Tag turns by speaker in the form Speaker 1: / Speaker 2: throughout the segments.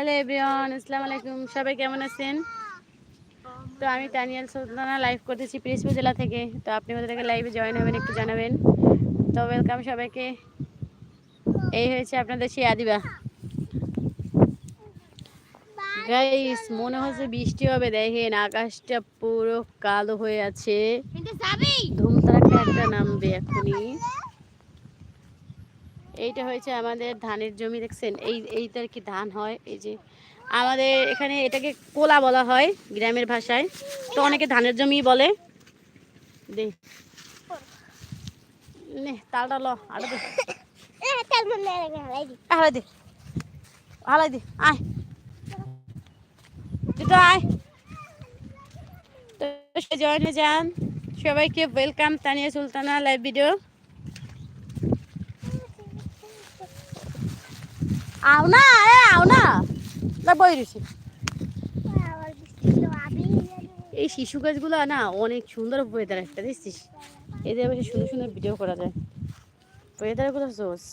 Speaker 1: Hello everyone আসসালামু আলাইকুম। সবাই কেমন আছেন? তো আমি টানিয়াল সুলতানা লাইভ করতেছি পিরিজপুর জেলা থেকে। তো আপনি থেকে লাইভে জয়েন হবেন একটু জানাবেন। তো ওয়েলকাম সবাইকে। এই হয়েছে আপনাদের সেই আদিবা। গাইস মনে হচ্ছে বৃষ্টি হবে দেখেন আকাশটা পুরো কালো হয়ে আছে। ধুমতারাকে একটা নামবে এখনই। এইটা হয়েছে আমাদের ধানের জমি দেখছেন? এই এইটার কি ধান হয়? এই যে আমাদের এখানে এটাকে কোলা বলা হয় গ্রামের ভাষায়। তো অনেকে ধানের জমি বলে। দে। নে তালটা ল দে। হালাই দে। হালাই দে। আয়। দুটো আয়। তো জয়েনে যান। সবাইকে welcome Tania Sultana live video আও না এ আও না। না বই রয়েছে। এই শিশু গাছগুলো না অনেক সুন্দর ওয়েদার একটা দেখছিস? এদের বেশি সুন্দর সুন্দর ভিডিও করা যায়। ওয়েদারগুলো জোস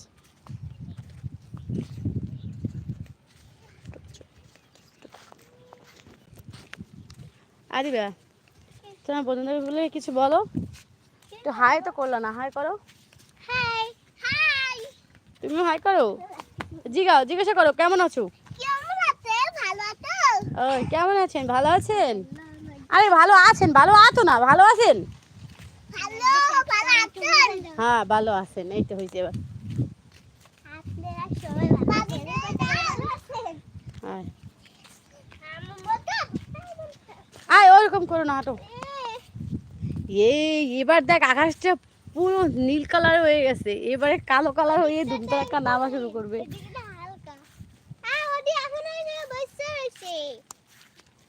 Speaker 1: আদিবা তোমার বন্ধুদের বলে কিছু বলো? তো হাই তো করল না হাই করো। তুমিও হাই করো? জিগাও জিজ্ঞাসা করো কেমন আছো? ও কেমন আছেন? ভালো আছেন? আরে ভালো আছেন ভালো আতো না? ভালো আছেন? হ্যাঁ ভালো আছেন এই তো হয়েছে এবার। হ্যাঁ আয়। ওরকম করো না হাঁটো। এই এবার দেখ আকাশটা পুরো নীল কালার হয়ে গেছে। এবারে কালো কালার হয়ে ধুমটা একটা নামা শুরু করবে এ তুই বা-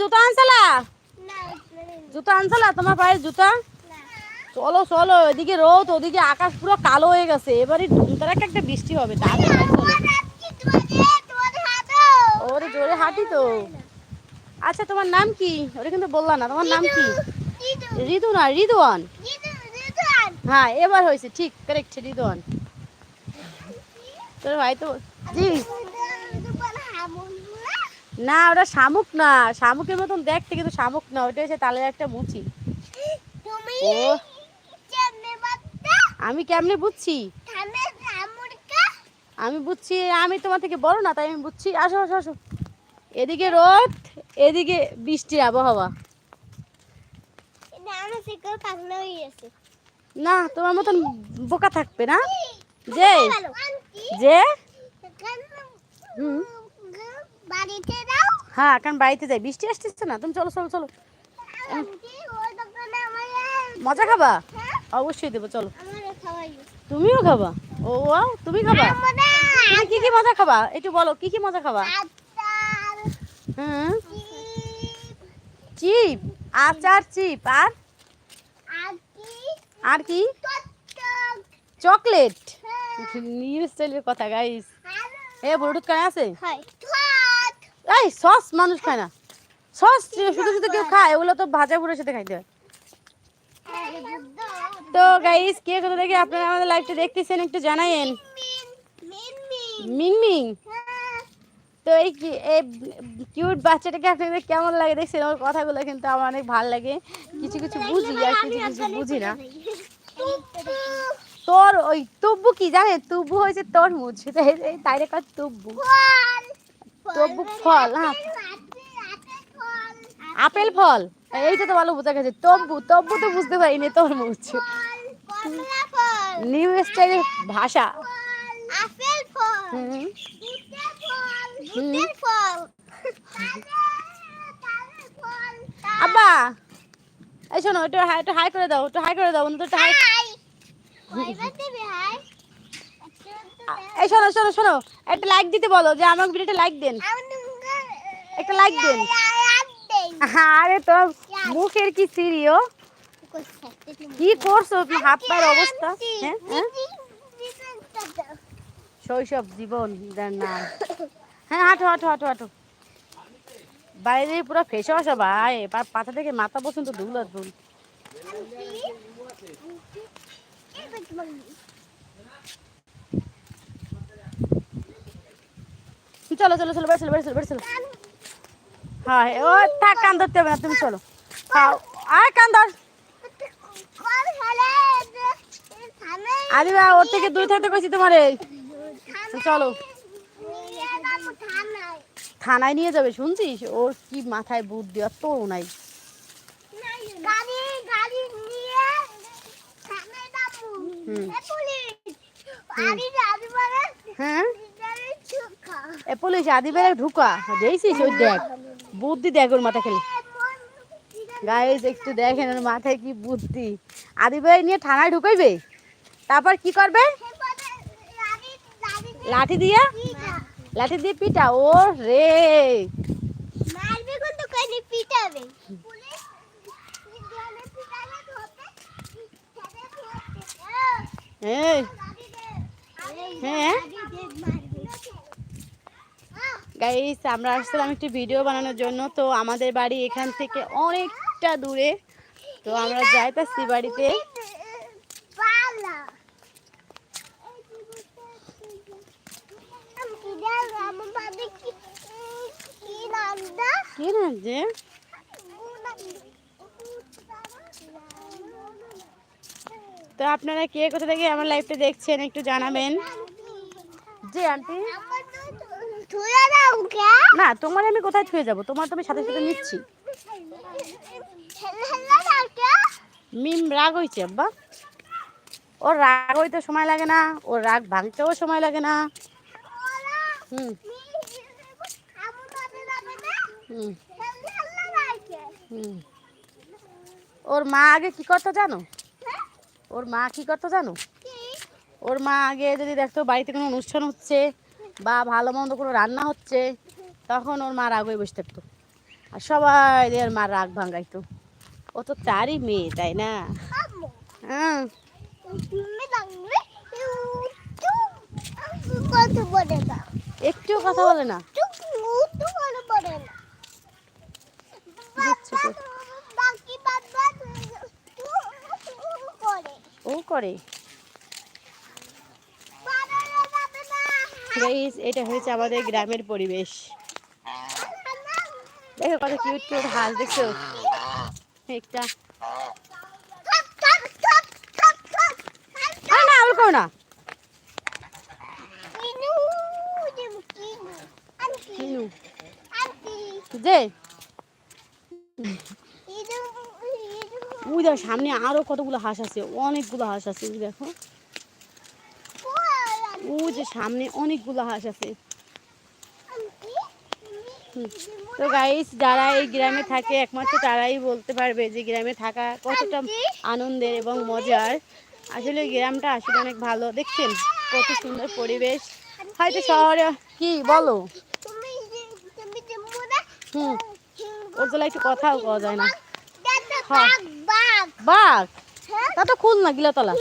Speaker 1: জুতো আনছালা? জুতো আনছালা? তোমার পায়ের জুতা? চলো চলো, এদিকে রোদ, ওদিকে আকাশ পুরো কালো হয়ে গেছে। এবারে ধুমতারাকে একটা বৃষ্টি হবে ওরে, জোরে হাঁটি তো। আচ্ছা তোমার নাম কি? ওটা কিন্তু বললা না, তোমার নাম কি? রিদু না রিদওয়ান হ্যাঁ এবার হয়েছে, ঠিক কারেক্ট রিদওয়ান তোর ভাই তো জি। না ওটা শামুক না। শামুকের মতন দেখতে কিন্তু শামুক না ওটা হচ্ছে তালের একটা মুচি। ও। আমি কেমনে বুঝছি? আমি বুঝছি আমি তোমার থেকে বড় না তাই আমি বুঝছি। আসো আসো আসো। এদিকে রোদ এদিকে বৃষ্টির আবহাওয়া। না তোমার মতন বোকা থাকবে না? যে যে। হুম।
Speaker 2: বাড়িতে দাও।
Speaker 1: হ্যাঁ কারণ বাড়িতে যাই। বৃষ্টি আসতেছে না। তুমি চলো চলো চলো। মজা খাবা?
Speaker 2: হ্যাঁ।
Speaker 1: অবশ্যই দেবো চলো। তুমিও খাবা? ও ওয়াও তুমি খাবা? তুমি কি কি মজা খাবা? একটু বলো কি কি মজা খাবা? হুম।
Speaker 2: চিপ।
Speaker 1: আচার চিপ। আর? আর কি? চকলেট?
Speaker 2: হ্যাঁ।
Speaker 1: নিউ স্টাইলের কথা গাইস এ ব্লুটুথ কানে আছে?
Speaker 2: হয়।
Speaker 1: এই সস মানুষ খায় না। সস শুধু শুধু কেউ খায়, ওগুলো তো ভাজা পুরোর সাথে খাইতে হয়। তো গাইস কে কোথা থেকে আপনারা আমাদের লাইভটা দেখতেছেন একটু জানাইন
Speaker 2: মিন মিন। হ্যাঁ
Speaker 1: তো এই কি- এই কিউট বাচ্চাটাকে আপনাদের কেমন লাগে দেখছেন? ওর কথাগুলো কিন্তু আমার অনেক ভালো লাগে। কিছু কিছু বুঝি, আর কিছু কিছু বুঝি না। তোর ওই তুব্বু কি জানে তুব্বু হয়েছে তরমুজ। তাই এই তাইরে তুব্বু
Speaker 2: ফল
Speaker 1: ফল হ্যাঁ। আপেল ফল? এইটা তো ভালো বোঝা গেছে তব্বু তব্বু তো বুঝতে পারিনি তরমুজ নিউ স্টাইলের ভাষা।
Speaker 2: আপেল
Speaker 1: আব্বা, এই শোনো, একটু হাই একটু হাই করে দাও, একটু হাই করে দাও
Speaker 2: দিবি হাই
Speaker 1: এই শোনো শোনো শোনো। একটা লাইক দিতে বলো, যে আমার ভিডিওটা লাইক দেন। একটা লাইক দেন। আরে তো মুখের কি সিরিও কি করছ? হাত পায়ের অবস্থা হ্যাঁ হ্যাঁ? শৈশব জীবন, যার নাম। হ্যাঁ হাঁটো হাঁটো হাঁটো হাঁটো। বাইরে পুরো ফেসে আসা ভাই এবার পাতা থেকে মাথা পর্যন্ত ধুল ধুল। চলো চলো চলো, বেড়ে চলো বেড়ে চলো বেড়ে চলো। হ্যাঁ ও থাক, কান ধরতে হবে না, তুমি চলো। হ্যাঁ আয় কান ধর। বা ওর থেকে দূরে থাকতে কইছি তোমারে। চলো। থানায় নিয়ে যাবে, শুনছিস? ওর কি মাথায় বুদ্ধি তো নাই। হ্যাঁ? এ পুলিশ, আদি বেলা ঢুকা। দেখছিস ওই দেখ। বুদ্ধি দেখ ওর মাথা খেলে। গাইজ একটু দেখেন ওর মাথায় কি বুদ্ধি। আদি বেলা নিয়ে থানায় ঢুকাইবে? তারপর কি করবে? লাঠি দিয়ে? লাঠি দিয়ে পিটা। ও রে
Speaker 2: মারবে
Speaker 1: হ্যাঁ। গাইস আমরা আসছিলাম একটি ভিডিও বানানোর জন্য, তো আমাদের বাড়ি এখান থেকে অনেকটা দূরে। তো আমরা যাইতাছি বাড়িতে।
Speaker 2: কি
Speaker 1: না তো আপনারা কে কোথা থেকে আমার লাইফটা দেখছেন একটু জানাবেন। জি, আন্টি। না তোমার আমি কোথায় ছুঁয়ে যাব? তোমার তো আমি সাথে সাথে নিচ্ছি। মিম রাগ হয়েছে আব্বা। ওর রাগ হইতে সময় লাগে না ওর রাগ ভাঙতেও সময় লাগে না। হুম। হুম। ওর মা আগে কি করতো জানো? ওর মা কি করতো জানো? ওর মা আগে যদি দেখতো বাড়িতে কোনো অনুষ্ঠান হচ্ছে বা ভালো মন্দ কোনো রান্না হচ্ছে তখন ওর মা রাগ হয়ে বসে থাকতো। আর সবাই ওর মা রাগ ভাঙাইতো। ও তো তারই মেয়ে তাই না? হ্যাঁ। একটুও কথা বলে না। ও করে
Speaker 2: বানানো যাবে না
Speaker 1: গাইস এটা হয়েছে আমাদের গ্রামের পরিবেশ। দেখো কত কিউট কিউট হাঁস, দেখছ? একটা। না
Speaker 2: ইদু
Speaker 1: দেখো, সামনে আরও কতগুলো হাঁস আছে, অনেকগুলো হাঁস আছে, দেখো। ওই যে সামনে অনেকগুলো হাঁস আছে। তো গাইস যারা এই গ্রামে থাকে একমাত্র তারাই বলতে পারবে যে গ্রামে থাকা কতটা আনন্দের এবং মজার। আসলে গ্রামটা আসলে অনেক ভালো দেখছেন? কত সুন্দর পরিবেশ। হয়তো শহরে কি বলো? হুম। ওর জন্য একটু কথাও কওয়া যায় না। হ্যাঁ।
Speaker 2: বাঘ।
Speaker 1: তা তো খুলনা গিলাতলা।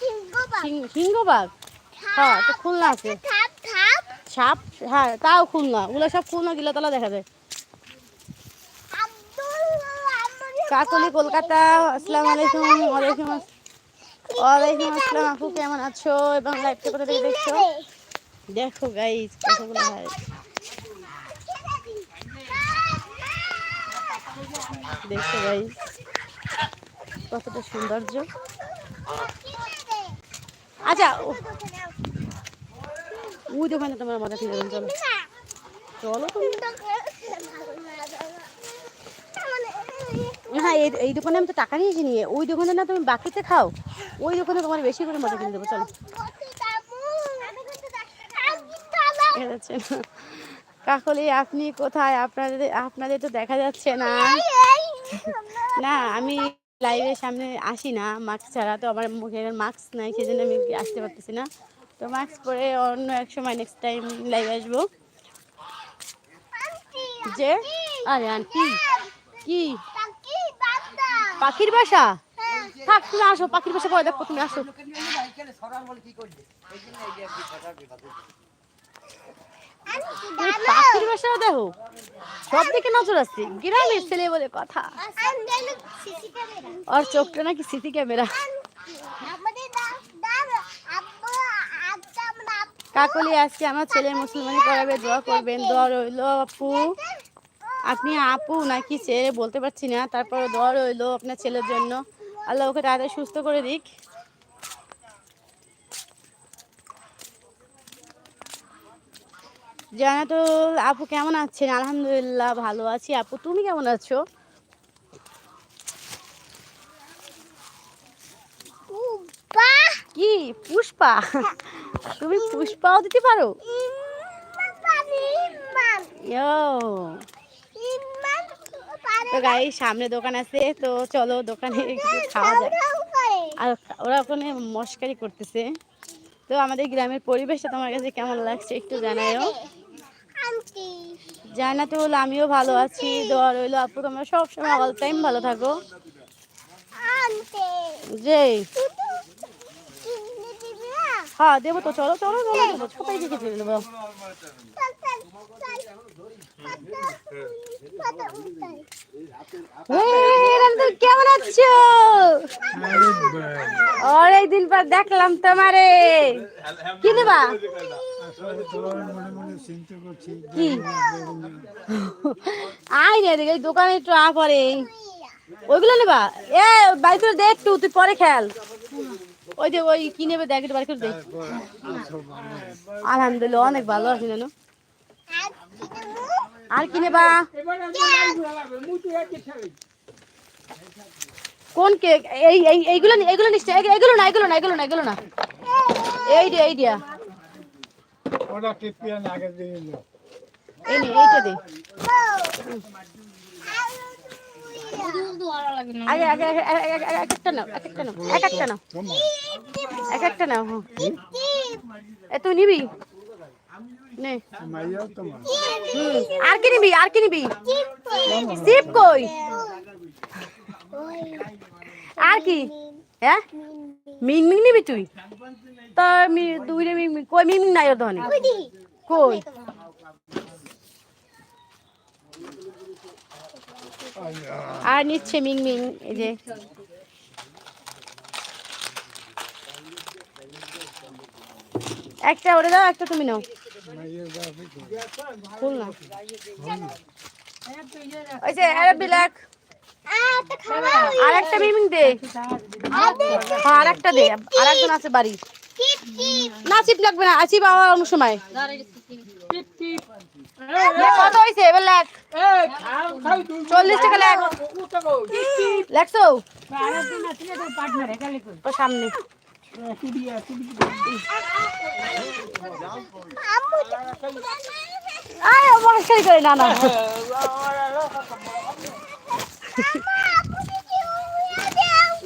Speaker 2: সিংহ সিংহ
Speaker 1: সিংহ বাঘ। হ্যাঁ তো খুলনা আছে।
Speaker 2: থাপ
Speaker 1: সাপ হ্যাঁ তাও খুলনা। ওগুলো সব খুলনা দেখা যায়। কাকলি কলকাতা আসসালামু আলাইকুম ওয়ালাইকুম ওয়ালাইকুম আসসালাম আপু কেমন আছো? এবং লাইভটা কোথা থেকে দেখছ? দেখো গাইজ গাইজ কতটা সৌন্দর্য। আচ্ছা ওই দোকানে তোমার মজা ঠিক চলো। চলো হ্যাঁ এই এই দোকানে আমি তো টাকা নিয়েছি নিয়ে। ওই দোকানে না তুমি বাকিতে খাও। ওই দোকানে তোমার বেশি করে মজা কিনে দেবো চলো। কাকলি আপনি কোথায়? আপনাদের আপনাদের তো দেখা যাচ্ছে না। না আমি লাইভের সামনে আসি না। মাস্ক ছাড়া তো আমার মুখের মাস্ক নাই সেজন্য আমি আসতে পারতেছি না। তো মাস্ক পরে অন্য এক সময় নেক্সট টাইম লাইভে আসব। যে? আরে আন্টি কি? পাখির বাসা? থাক, তুমি আসো, পাখির বাসা পরে দেখো, তুমি আসো। পাখির বাসা দেখো, সব দিকে নজর আছে, গ্রামের ছেলে বলে কথা। আর চোখটা নাকি সিসি ক্যামেরা
Speaker 2: আমাদের দা দাদা আব্বু আজকে আমরা
Speaker 1: কাকলি আজকে আমার ছেলের মুসলমানি করাবে দোয়া করবেন। দোয়া রইল আপু। আপনি আপু নাকি ছেলে বলতে পারছি না তারপরে দোয়া রইল আপনার ছেলের জন্য। আল্লাহ ওকে তাড়াতাড়ি সুস্থ করে দিক। জানাতুল আপু কেমন আছেন? আলহামদুলিল্লাহ ভালো আছি। আপু তুমি কেমন আছো? কি পুষ্পা? তুমি পুষ্পাও দিতে পারো? তো গাড়ির সামনে দোকান আছে তো চলো দোকানে খাওয়া যায় আর ওরা ওখানে মস্কারি করতেছে। তো আমাদের গ্রামের পরিবেশটা তোমার কাছে কেমন লাগছে একটু জানাইও জানা তো হলো আমিও ভালো আছি দোয়া রইল আপু তোমরা সবসময় অল টাইম ভালো থাকো। যে হ্যাঁ দেবো তো চলো চলো চলো দেবো সবাই দেখে এই, রামদুল, কেমন আছো? অনেকদিন পর দেখলাম তোমারে। কি নেবা? কি? আই রে দেখে দোকানে একটু আ পরে। ওইগুলো নেবা? এ বাড়ি করে দে একটু তুই পরে খেয়াল। ওই যে ওই কি নেবে দেখ একটু বাড়ি করে দে আলহামদুলিল্লাহ অনেক ভালো আছি জানো
Speaker 2: আর
Speaker 1: কি নেবা? কোন কেক? এই এই এইগুলো এইগুলো নিশ্চয় এগুলো না এগুলো না এগুলো না এগুলো না। এই দিয়া এই দিয়া।
Speaker 3: ওরা টিপিয়ান আগে দিয়ে
Speaker 1: এই নে এইটা দে। এক একটা নাও, এক একটা নাও হ্যাঁ। তুই নিবি? আর কি নিবি, আর কি নিবি? সিপ কই? আর কি? হ্যাঁ? মিং মিং নিবি তুই? তা মি দুই রে মিং মিং কই মিং মিং নাই ওর দহনে কই? আর নিচ্ছে মিং মিং, এই যে। একটা ওরে দাও, একটা তুমি নাও। ফুল না। ওই যে, আরে বিলাক। আর একটা মিমিং দে। হ্যাঁ আর একটা দে। আর একজন আছে বাড়ি। না চিপ লাগবে না চিপ আবার অন্য সময় কত হয়েছে এবার লেখ চল্লিশ টাকা লেখ লেখছো সামনে আয় মনস্কারি করে না না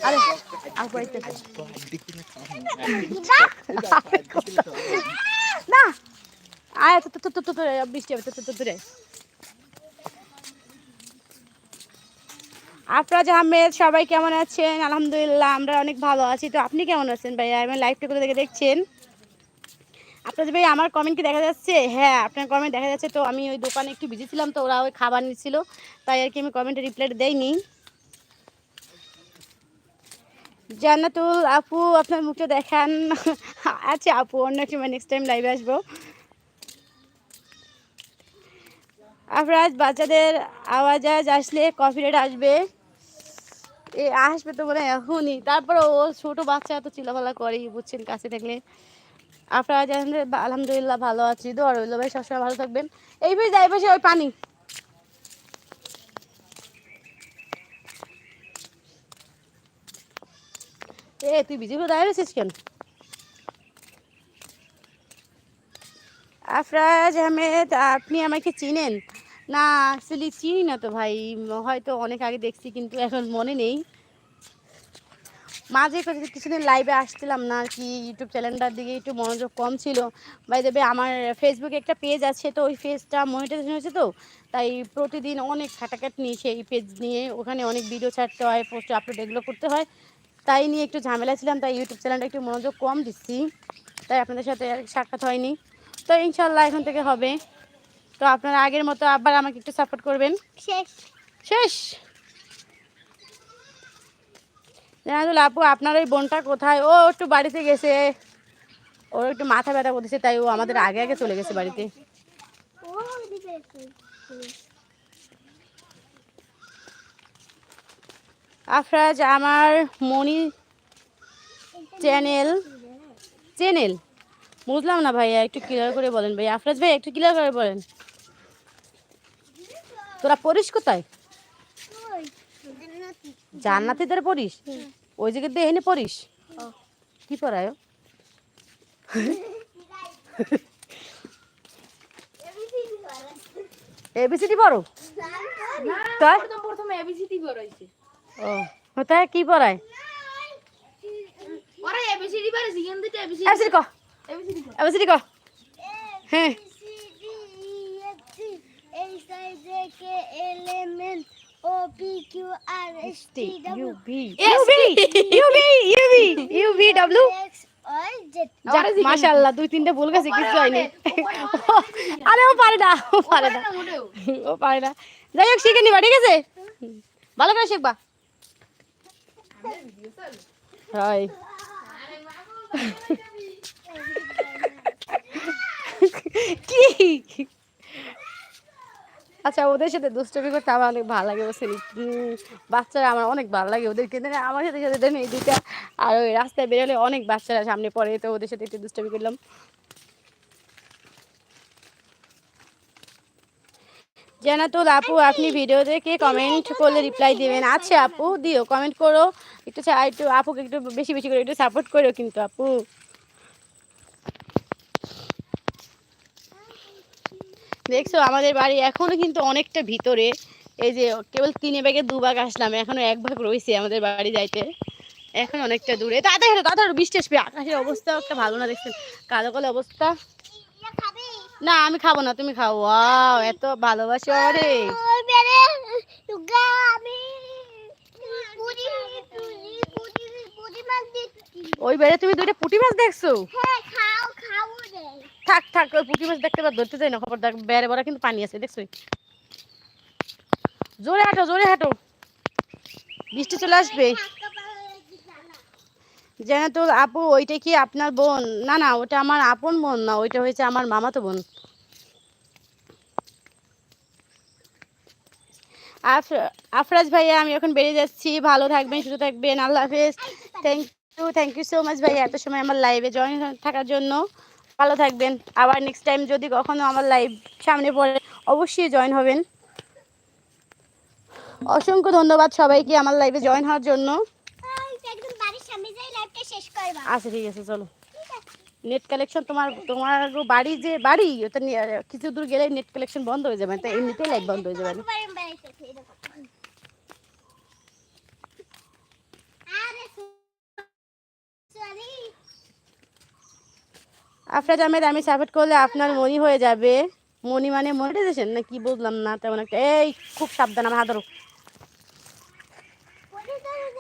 Speaker 1: আরে না, আয়, তো তো তো বৃষ্টি আহমেদ, সবাই কেমন আছেন? আলহামদুলিল্লাহ, আমরা অনেক ভালো আছি। তো আপনি কেমন আছেন ভাইয়া? আমার লাইভটা করে দেখে দেখছেন? আপনাদের ভাই, আমার কমেন্ট কি দেখা যাচ্ছে? হ্যাঁ আপনার কমেন্ট দেখা যাচ্ছে। তো আমি ওই দোকানে একটু বিজি ছিলাম, তো ওরা ওই খাবার নিচ্ছিল। তাই আর কি আমি কমেন্টে রিপ্লাই দেইনি। জান্নাতুল আপু, আপনার মুখটা দেখান। আচ্ছা আপু, অন্য সময় নেক্সট টাইম লাইভে আসব। আপনার বাচ্চাদের আওয়াজ আজ আসলে কফি রেট আসবে। এ, আসবে তো মনে এখনই। তারপরে ও ছোটো বাচ্চা, তো চিলাফালা করেই, বুঝছেন, কাছে থাকলে। আপনারা আলহামদুলিল্লাহ ভালো আছি। দোয়া রইল ভাই, সবসময় ভালো থাকবেন। এই ভাই যাই পাশে, ওই পানি। এ, তুই বিজি করে দাঁড়িয়ে রয়েছিস কেন? আফরাজ আহমেদ, আপনি আমাকে চিনেন? না অ্যাকচুয়ালি চিনি না তো ভাই, হয়তো অনেক আগে দেখছি, কিন্তু এখন মনে নেই। মাঝে কিছু- কিছুদিন লাইভে আসছিলাম না, কি ইউটিউব চ্যানেলটার দিকে একটু মনোযোগ কম ছিল। বাই দেবে আমার ফেসবুকে একটা পেজ আছে, তো ওই পেজটা মনিটাইজেশন হয়েছে তো? তাই প্রতিদিন অনেক খাটাখাট নিয়ে সেই পেজ নিয়ে, ওখানে অনেক ভিডিও ছাড়তে হয় পোস্ট আপলোড এগুলো করতে হয়। তাই নিয়ে একটু ঝামেলা ছিলাম তাই ইউটিউব চ্যানেলটা একটু মনোযোগ কম দিচ্ছি। তাই আপনাদের সাথে আর সাক্ষাৎ হয়নি। তো ইনশাল্লাহ এখন থেকে হবে। তো আপনারা আগের মতো আবার আমাকে একটু সাপোর্ট করবেন।
Speaker 2: শেষ।
Speaker 1: শেষ। জানাতুল আপু আপনার ওই বোনটা কোথায়? ও একটু বাড়িতে গেছে। ওর একটু মাথা ব্যথা করতেছে তাই ও আমাদের আগে আগে চলে গেছে বাড়িতে
Speaker 2: ও দিবে
Speaker 1: আফরাজ আমার মনি চ্যানেল। চ্যানেল? বুঝলাম না ভাইয়া একটু ক্লিয়ার করে বলেন ভাই আফরাজ ভাই একটু ক্লিয়ার করে বলেন। তোরা পড়িস কোথায়? জান্নাতিদের পড়িস? ওই জায়গায় দিয়ে এনে পড়িস? কি পড়ায়? ও? এবিসিডি পড়ো? তাই?
Speaker 4: প্রথমে এবিসিডি পড়াইছে।
Speaker 1: ও তাই কি পড়ায়?
Speaker 4: এবিসিডি সেখান থেকে A B C D
Speaker 1: A B C D ক
Speaker 4: A B C D
Speaker 1: A B C D ক হ্যাঁ। দুই তিনটে ভুল গেছে কিছু হয়নি। আরে ও পারে না ও পারে না। ও পারে না। যাই হোক শিখে নিবা ঠিক আছে? ভালো করে শিখবা। হয় কি? আচ্ছা ওদের সাথে দুষ্টমি করতে আমার অনেক ভালো লাগে উম, বাচ্চারা আমার অনেক ভালো লাগে ওদেরকে আমার সাথে সাথে দেখেন এই দুইটা আর ওই রাস্তায় বেরোলে অনেক বাচ্চারা সামনে পড়ে তো ওদের সাথে একটু দুষ্টমি করলাম। জানাতুল আপু আপনি ভিডিও দেখে কমেন্ট করলে রিপ্লাই দিবেন। আচ্ছা আপু, দিও কমেন্ট করো। একটু একটু আপুকে একটু বেশি বেশি করে একটু সাপোর্ট করো কিন্তু আপু। দেখছ, আমাদের বাড়ি এখনও কিন্তু অনেকটা ভিতরে। এই যে, কেবল তিনে ব্যাগে দু ভাগ আসলাম, এখনও এক ভাগ রয়েছে আমাদের বাড়ি যাইতে। এখন অনেকটা দূরে। তাড়াতাড়ি তাড়াতাড়ি বৃষ্টি আসবে, আকাশের অবস্থা একটা ভালো না, দেখছেন? কালো কালো অবস্থা। না, আমি খাব না, তুমি খাও। ওয়াও, এত ভালোবাসো রে।
Speaker 2: ওই
Speaker 1: বেড়ে তুমি দুইটা পুঁটি মাছ দেখছ? থাক থাক, ওই পুঁটি মাছ দেখতে ধরতে যাই না খবর দেখ, বেড়ে বড় কিন্তু পানি আছে দেখছ জোরে হাঁটো জোরে হাঁটো। বৃষ্টি চলে আসবে। জানাতুল আপু, ওইটা কি আপনার বোন? না না ওটা আমার আপন বোন না, ওইটা হয়েছে আমার মামাতো বোন। আফ- আফরাজ ভাইয়া, আমি এখন বেরিয়ে যাচ্ছি। ভালো থাকবেন, সুস্থ থাকবেন। আল্লাহ হাফেজ। Thank you thank you so much ভাইয়া, এত সময় আমার লাইভে জয়েন থাকার জন্য। ভালো থাকবেন। আবার নেক্সট টাইম যদি কখনো আমার লাইভ সামনে পড়ে, অবশ্যই জয়েন হবেন। অসংখ্য ধন্যবাদ সবাইকে আমার লাইভে জয়েন হওয়ার জন্য
Speaker 2: একদম বাড়ির সামনে যাই লাইভটা শেষ করবা
Speaker 1: আচ্ছা ঠিক আছে, চলো। নেট কালেকশন তোমার তোমার বাড়ি যে বাড়ি, ওটা কিছু দূর গেলে নেট কালেকশন বন্ধ হয়ে যাবে, তাই এমনিতেই লাইভ বন্ধ হয়ে যাবে। আফরাজ আহমেদ, আমি সাপোর্ট করলে আপনার মনি হয়ে যাবে। মনি মানে মনিটাইজেশন না, কি বুঝলাম না, তেমন একটা এই, খুব সাবধান আমার হাত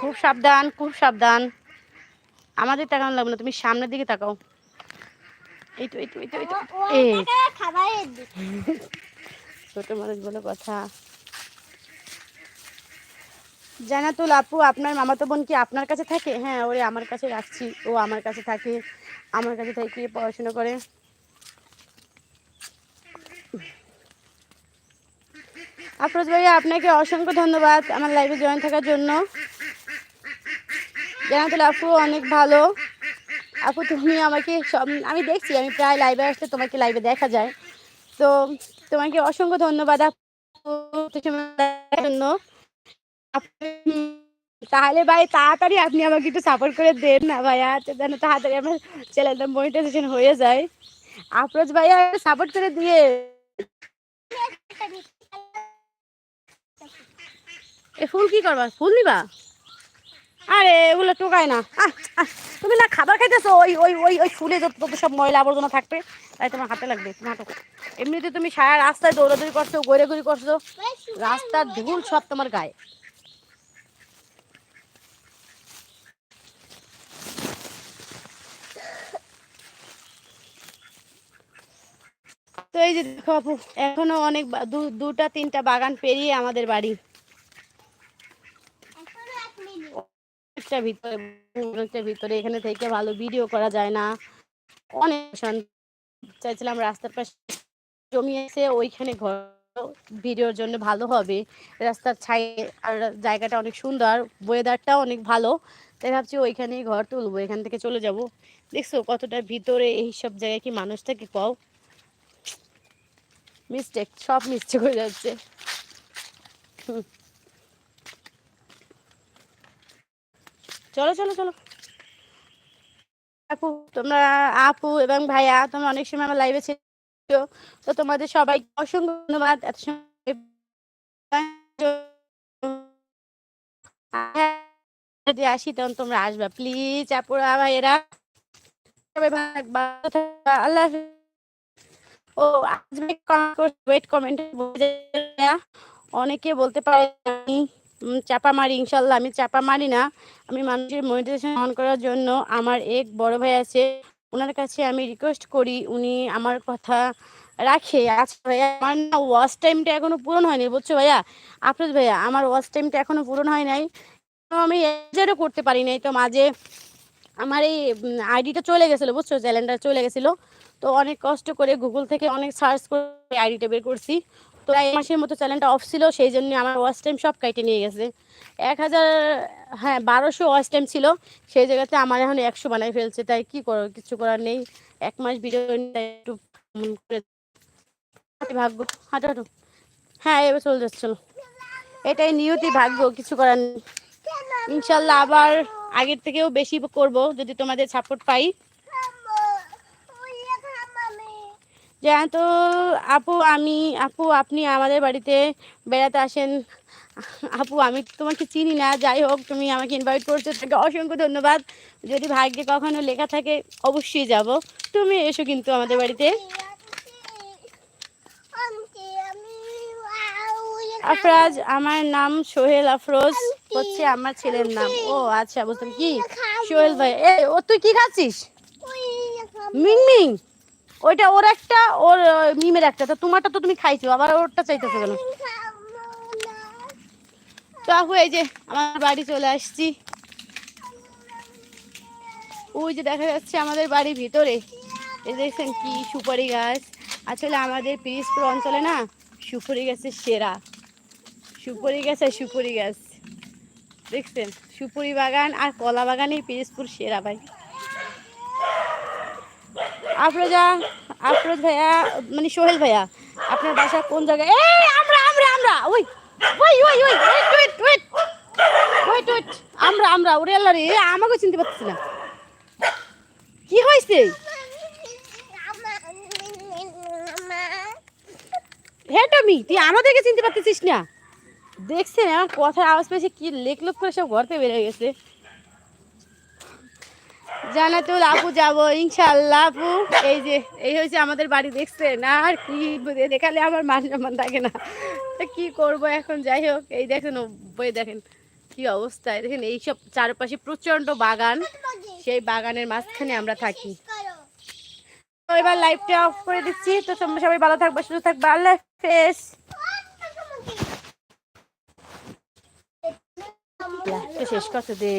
Speaker 1: খুব সাবধান খুব সাবধান। আমাদের তাকানো লাগবে না তুমি সামনের দিকে তাকাও। এই তো এই তো এই। তো এই তো এই ছোট মানুষ বলে কথা। জানাতুল আপু আপনার মামাতো বোন কি আপনার কাছে থাকে? হ্যাঁ ওরে আমার কাছে রাখছি। ও আমার কাছে থাকে। আমার কাছে থেকে পড়াশোনা করে। আফরোজ ভাইয়া আপনাকে অসংখ্য ধন্যবাদ আমার লাইভে জয়েন থাকার জন্য। জানাতুল আপু অনেক ভালো। আপু তুমি আমাকে সব, আমি দেখছি, আমি প্রায় লাইভে আসলে তোমাকে লাইভে দেখা যায়। তো তোমাকে অসংখ্য ধন্যবাদ জন্য। তাহলে ভাই তাড়াতাড়ি আপনি আমাকে একটু সাপোর্ট করে দেন না ভাইয়া যেন তাড়াতাড়ি আমার চ্যানেলটা মনিটাইজেশন হয়ে যায়। আফরোজ ভাইয়া সাপোর্ট করে দিয়ে। এ ফুল কি করবা? ফুল নিবা? আরে, এগুলো টোকায় না। তুমি না খাবার খাইতেছো? ওই ওই ওই ওই ফুলে যত সব ময়লা আবর্জনা থাকবে, তাই তোমার হাতে লাগবে তুমি হাঁটো এমনিতে তুমি সারা রাস্তায় দৌড়াদৌড়ি করছ ঘুরে করছ, রাস্তার ধুল সব তোমার গায়ে। তো এই যে দেখো আপু, এখনও অনেক দুটা, তিনটা বাগান পেরিয়ে আমাদের বাড়ি
Speaker 2: এখনও এক মিনিট
Speaker 1: অনেকটা ভিতরে অনেকটা ভিতরে, এখানে থেকে ভালো ভিডিও করা যায় না অনেক। চাইছিলাম রাস্তার পাশে জমি আছে, ওইখানে ঘর ভিডিওর জন্য ভালো হবে রাস্তার ছাই, আর জায়গাটা অনেক সুন্দর ওয়েদারটাও অনেক ভালো তাই ভাবছি ওইখানেই ঘর তুলবো, এখান থেকে চলে যাব দেখছ কতটা ভিতরে এই সব জায়গায় কি মানুষ থাকে, কও মিস্টেক সব মিস্টেক হয়ে যাচ্ছে হুম। চলো চলো চলো। আপু, তোমরা আপু এবং ভাইয়া, তোমরা অনেক সময় আমার লাইভে ছিল। তো তোমাদের সবাই অসংখ্য ধন্যবাদ। এত যদি আসি তখন তোমরা আসবা। প্লিজ আপুরা, ভাইয়েরা। ও ওয়েট কমেন্ট অনেকে বলতে পারে চাপা মারি, ইনশাল্লাহ। আমি চাপা মারি না। আমি মানুষের মনিটাইজেশন অন করার জন্য আমার এক বড় ভাই আছে ওনার কাছে আমি রিকোয়েস্ট করি, উনি আমার কথা রাখে। আচ্ছা ভাইয়া, আমার না ওয়াচ টাইমটা এখনও পূরণ হয়নি, বুঝছ ভাইয়া? আফরোজ ভাইয়া, আমার ওয়াচ টাইমটা এখনও পূরণ হয় নাই। আমি এজারও করতে পারি নাই। তো মাঝে আমার এই আইডিটা চলে গেছিল, বুঝছ? চ্যানেলটা চলে গেছিল। তো অনেক কষ্ট করে গুগল থেকে অনেক সার্চ করে আইডিটা বের করছি। তো এক মাসের মতো চ্যানেলটা অফ ছিল, সেই জন্য আমার ওয়াচ টাইম সব কাইটে নিয়ে গেছে। এক হাজার হ্যাঁ বারোশো ওয়াচ টাইম ছিল, সেই জায়গাতে আমার এখন একশো বানাই ফেলছে, তাই কি করো কিছু করার নেই। এক মাস ভিডিও একটু ভাগ্য, হাঁটো হাঁটো। হ্যাঁ এবার চলে যাচ্ছে, চলো। এটাই নিয়তি ভাগ্য, কিছু করার নেই। ইনশাল্লাহ আবার আগের থেকেও বেশি করব, যদি তোমাদের সাপোর্ট পাই। জানো তো আপু, আমি, আপু, আপনি আমাদের বাড়িতে বেড়াতে আসেন। আপু, আমি তোমাকে চিনি না, যাই হোক, তুমি আমাকে ইনভাইট করছ, তাকে অসংখ্য ধন্যবাদ। যদি ভাগ্যে কখনো লেখা থাকে, অবশ্যই যাব। তুমি এসো কিন্তু আমাদের বাড়িতে। আফরাজ, আমার নাম সোহেল আফরোজ, হচ্ছে আমার ছেলের নাম। ও আচ্ছা বুঝলাম। কি? সোহেল ভাই এ ও, তুই কি খাচ্ছিস?
Speaker 2: ওই
Speaker 1: মিংমিং ওইটা ওর একটা, ওর মিমের একটা। তো তোমারটা তো তুমি খাইছো, আবার ওরটা চাইতেছো কেন? তো আপু, এই যে আমার বাড়ি চলে আসছি। ওই যে দেখা যাচ্ছে আমাদের বাড়ির ভিতরে। এই দেখছেন কি সুপারি গাছ। আসলে আমাদের পিরিজপুর অঞ্চলে না সুপারি গাছের সেরা। সুপারি গাছ আর সুপারি গাছ। দেখছেন? সুপুরি বাগান আর কলা বাগানই পিরিজপুর সেরা ভাই। আফরোজা, আফরোজ ভাইয়া মানে সোহেল ভাইয়া, আপনার বাসা কোন জায়গায়? এই, আমরা আমরা আমরা, ওই ওই ওই ওই ওয়েট ওয়েট ওয়েট ওয়েট আমরা আমরা, ওরে আল্লাহ রে আমাকে চিনতে পারতেছি না। কি হয়েছে হে টমি তুই আমাদেরকে চিনতে পারতেছিস না। দেখছেন, আমার কথার আওয়াজ পেয়েছে কি লেক লোক করে সব ঘর থেকে বেরিয়ে গেছে। জানাতুল আপু যাব ইনশাল্লাহ আপু। এই যে, এই হয়েছে আমাদের বাড়ি, দেখছেন? আর কি দেখালে আমার মান সম্মান থাকে না। কি করব এখন? যাই হোক, এই দেখেন বই দেখেন কি অবস্থা। দেখেন, এইসব চারপাশে প্রচণ্ড বাগান। সেই বাগানের মাঝখানে আমরা থাকি। এবার লাইভটা অফ করে দিচ্ছি। তো তোমরা সবাই ভালো থাকবে, সুস্থ থাকবে। আল্লাহ হাফেজ। শেষ করতে দে।